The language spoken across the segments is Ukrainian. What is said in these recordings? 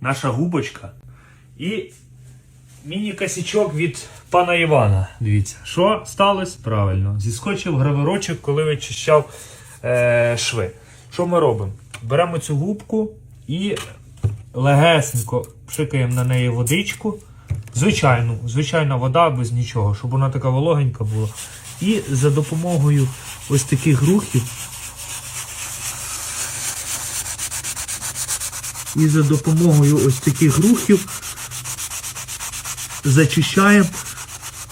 наша губочка і міні-косячок від пана Івана. Дивіться, що сталося? Правильно. Зіскочив гравирочок, коли вичищав е, шви. Що ми робимо? Беремо цю губку і легесенько пшикаємо на неї водичку. Звичайну, звичайна вода без нічого, щоб вона така вологенька була. І за допомогою ось таких рухів. І за допомогою ось таких рухів зачищаємо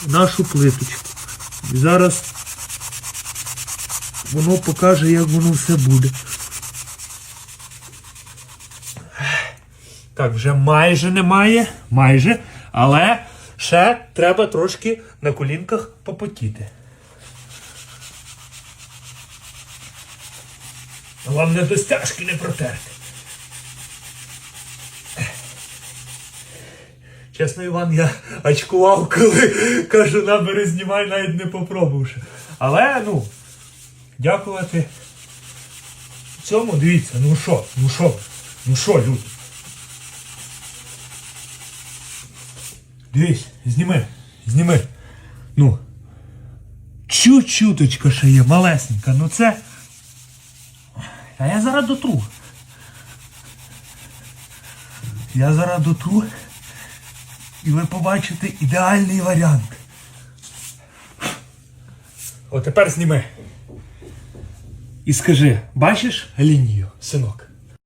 нашу плиточку. І зараз воно покаже, як воно все буде. Так, вже майже немає, майже, але ще треба трошки на колінках попотіти. Вам не до стяжки не протерти. Чесно, Іван, я очкував, коли кажу, набери, знімай, навіть не попробувавши. Але, ну, дякувати цьому, дивіться, ну що, ну що, ну що, люди. Дивись, зніми, зніми. Ну. Чуть-чуточка ще є, малесенька, ну це. А я зараз дотру. Я зараз дотру. І ви побачите ідеальний варіант. О, тепер зніми. І скажи, бачиш лінію, синок?